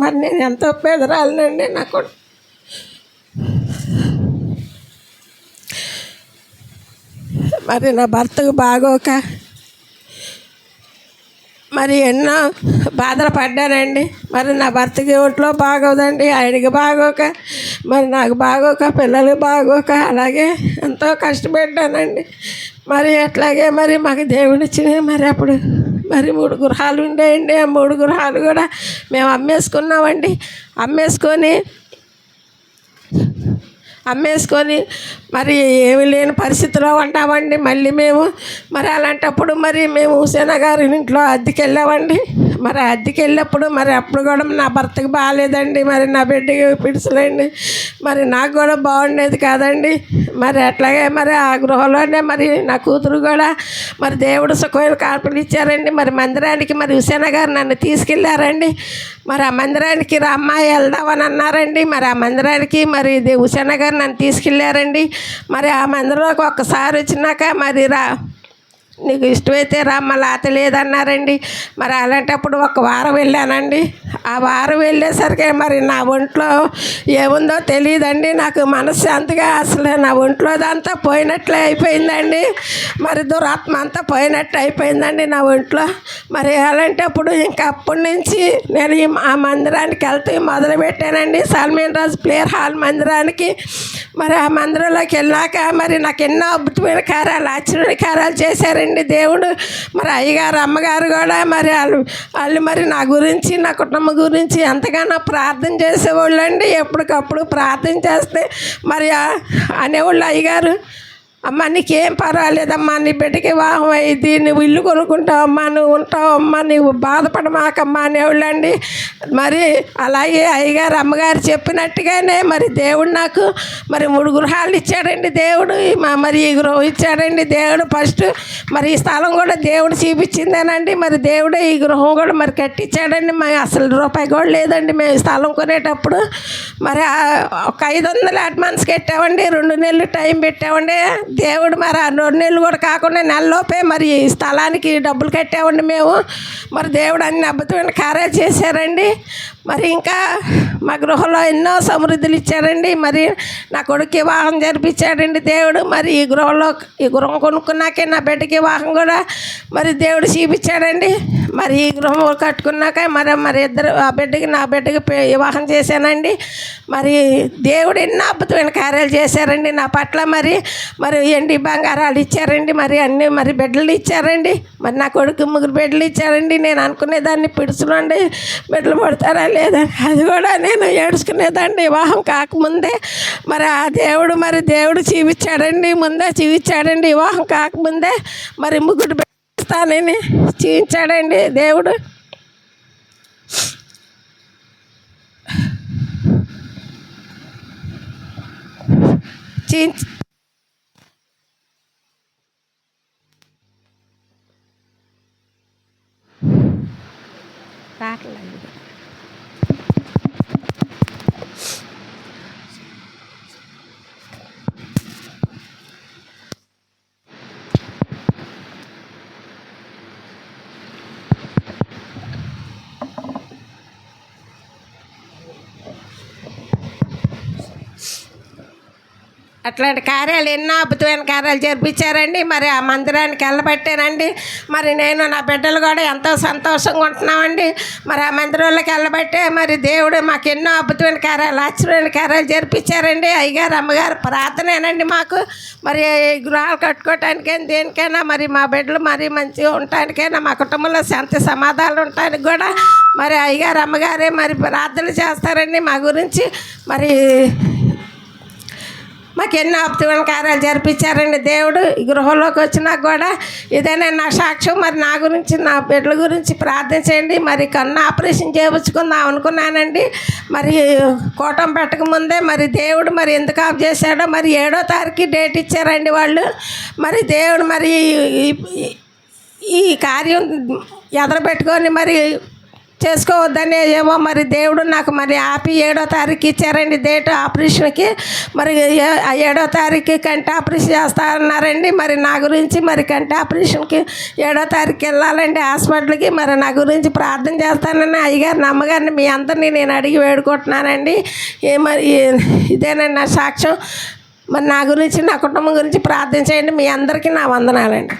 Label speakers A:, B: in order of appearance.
A: మరి నేను ఎంతో పేదరాలనండి నాకు మరి నా భర్తకు బాగోక. మరి ఎన్నో బాధలు పడ్డానండి మరి నా భర్తకి ఒంట్లో బాగోదండి ఆయనకి బాగోక. మరి నాకు బాగోక పిల్లలు బాగోక అలాగే ఎంతో కష్టపడ్డానండి. మరి అట్లాగే మరి మాకు దేవుడు మరి అప్పుడు మరి మూడు గృహాలు ఉండేయండి. ఆ మూడు గృహాలు కూడా మేము అమ్మేసుకున్నామండి. అమ్మేసుకొని అమ్మేసుకొని మరి ఏమి లేని పరిస్థితిలో ఉంటామండి. మళ్ళీ మేము మరి అలాంటప్పుడు మరి మేము హుసేన గారి ఇంట్లో అద్దెకి వెళ్ళామండి మరి అద్దెకి వెళ్ళినప్పుడు మరి అప్పుడు కూడా నా భర్తకి బాగాలేదండి మరి నా బిడ్డకి పిడిచలేండి మరి నాకు కూడా బాగుండేది కాదండి. మరి అట్లాగే మరి ఆ గృహంలోనే మరి నా కూతురు కూడా మరి దేవుడు సుఖమైన కాపులు ఇచ్చారండి. మరి మందిరానికి మరి హుసేన గారు నన్ను తీసుకెళ్ళారండి మరి ఆ మందిరానికి రా వెళ్దామని అన్నారండి. మరి ఆ మందిరానికి మరి ఇది హుసేన గారు నన్ను తీసుకెళ్ళారండి మరి ఆ మందిరంలోకి ఒక్కసారి వచ్చినాక మరి రా నీకు ఇష్టమైతే రా మళ్ళీ ఆత లేదన్నారండి. మరి అలాంటప్పుడు ఒక వారం వెళ్ళానండి. ఆ వారం వెళ్ళేసరికి మరి నా ఒంట్లో ఏముందో తెలియదండి. నాకు మనశ్శాంతిగా అసలు నా ఒంట్లో అంతా పోయినట్లే అయిపోయిందండి. మరి దురాత్మ అంతా పోయినట్టు అయిపోయిందండి నా ఒంట్లో. మరి అలాంటప్పుడు ఇంకా అప్పటి నుంచి నేను ఆ మందిరానికి వెళ్తూ మొదలుపెట్టానండి. సల్మీన్ రాజు ప్లేయర్ హాల్ మందిరానికి. మరి ఆ మందిరంలోకి వెళ్ళాక మరి నాకు ఎన్నో అద్భుతమైన కార్యాలు ఆశ్చర్యకారాలు కార్యాలు చేశారండి దేవుడు. మరి అయ్యగారు అమ్మగారు కూడా మరి వాళ్ళు వాళ్ళు మరి నా గురించి నా కుటుంబం గురించి ఎంతగానో ప్రార్థన చేసేవాళ్ళు అండి ఎప్పటికప్పుడు ప్రార్థన చేస్తే మరి అనేవాళ్ళు అయ్యగారు అమ్మ నీకేం పర్వాలేదమ్మా నీ బిడ్డకి వివాహం అయింది నువ్వు ఇల్లు కొనుక్కుంటావమ్మా నువ్వు ఉంటావమ్మా నువ్వు బాధపడమాకమ్మా అనేవాళ్ళండి. మరి అలాగే అయ్యగారు అమ్మగారు చెప్పినట్టుగానే మరి దేవుడు నాకు మరి మూడు గృహాలు ఇచ్చాడండి దేవుడు. మా- మరి ఈ గృహం ఇచ్చాడండి దేవుడు. ఫస్ట్ మరి ఈ స్థలం కూడా దేవుడు చూపించిందేనండి. మరి దేవుడే ఈ గృహం కూడా మరి కట్టించాడండి. మరి అసలు రూపాయి కూడా లేదండి మేము స్థలం కొనేటప్పుడు. మరి ఒక ఐదు వందలు అడ్వాన్స్ కట్టామండి. రెండు నెలలు టైం పెట్టామండి. దేవుడు మరి ఆ రెండు నెలలు కూడా కాకుండా నెలలోపే మరి ఈ స్థలానికి డబ్బులు కట్టామండి మేము. మరి దేవుడు అన్ని అద్భుతమైన కార్యాలు చేశారండి. మరి ఇంకా మా గృహంలో ఎన్నో సమృద్ధులు ఇచ్చారండి. మరి నా కొడుకు వివాహం జరిపించాడండి దేవుడు. మరి ఈ గృహంలో ఈ గృహం కొనుక్కున్నాకే నా బిడ్డకి వివాహం కూడా మరి దేవుడు చూపించాడండి. మరి ఈ గృహం కట్టుకున్నాక మరి మరి ఇద్దరు ఆ బిడ్డకి నా బిడ్డకి వివాహం చేశానండి. మరి దేవుడు ఎన్నో అద్భుతమైన కార్యాలు చేశారండి నా పట్ల మరి. మరి ఎండి బంగారాలు ఇచ్చారండి? మరి అన్ని మరి బిడ్డలు ఇచ్చారండి? మరి నా కొడుకు ముగ్గురు బిడ్డలు ఇచ్చారండి? నేను అనుకునేదాన్ని పిడుచునండి బిడ్డలు పడతారా లేదా? అది కూడా నేను ఏడుచుకునేదాన్ని వివాహం కాకముందే. మరి ఆ దేవుడు మరి దేవుడు చూపించాడండి ముందే చూపించాడండి వివాహం కాకముందే. మరి ముగ్గురు స్థానాన్ని చూపించాడండి దేవుడు. phát. అట్లాంటి కార్యాలు ఎన్నో అద్భుతమైన కార్యాలు జరిపించారండి. మరి ఆ మందిరానికి వెళ్ళబట్టానండి. మరి నేను నా బిడ్డలు కూడా ఎంతో సంతోషంగా ఉంటున్నామండి. మరి ఆ మందిరంలోకి వెళ్ళబట్టే మరి దేవుడు మాకు ఎన్నో అద్భుతమైన కార్యాలు ఆశ్చర్యమైన కార్యాలు జరిపించారండి. అయ్యగారు అమ్మగారు ప్రార్థనేనండి మాకు. మరి గృహాలు కట్టుకోవటానికైనా దేనికైనా మరి మా బిడ్డలు మరి మంచిగా ఉండటానికైనా మా కుటుంబంలో శాంతి సమాధానాలు ఉండటానికి కూడా మరి అయ్యగారు అమ్మగారే మరి ప్రార్థనలు చేస్తారండి మా గురించి. మరి మాకు ఎన్నో అద్భుతమైన కార్యాలు జరిపించారండి దేవుడు. ఈ గృహంలోకి వచ్చినా కూడా ఇదేనా నా సాక్ష్యం? మరి నా గురించి నా బిడ్డల గురించి ప్రార్థన చేయండి. మరి కన్ను ఆపరేషన్ చేయించుకుందాం అనుకున్నానండి. మరి కూటం పెట్టకముందే మరి దేవుడు మరి ఎందుకు ఆఫ్ చేశాడో మరి ఏడో తారీఖు డేట్ ఇచ్చారండి వాళ్ళు. మరి దేవుడు మరి ఈ కార్యం ఎదరబెట్టుకొని మరి చేసుకోవద్దని ఏమో మరి దేవుడు నాకు మరి ఆపి ఏడో తారీఖు ఇచ్చారండి డేట్ ఆపరేషన్కి. మరి ఏ- ఏడో తారీఖు కంటి ఆపరేషన్ చేస్తారన్నారండి. మరి నా గురించి మరి కంటి ఆపరేషన్కి ఏడో తారీఖు వెళ్ళాలండి హాస్పిటల్కి. మరి నా గురించి ప్రార్థన చేస్తానని అయ్యగారు నమ్మగారిని మీ అందరినీ నేను అడిగి వేడుకుంటున్నానండి. ఏ మరి ఇదేనండి నా సాక్ష్యం. మరి నా గురించి నా కుటుంబం గురించి ప్రార్థన చేయండి. మీ అందరికీ నా వందనాలండి.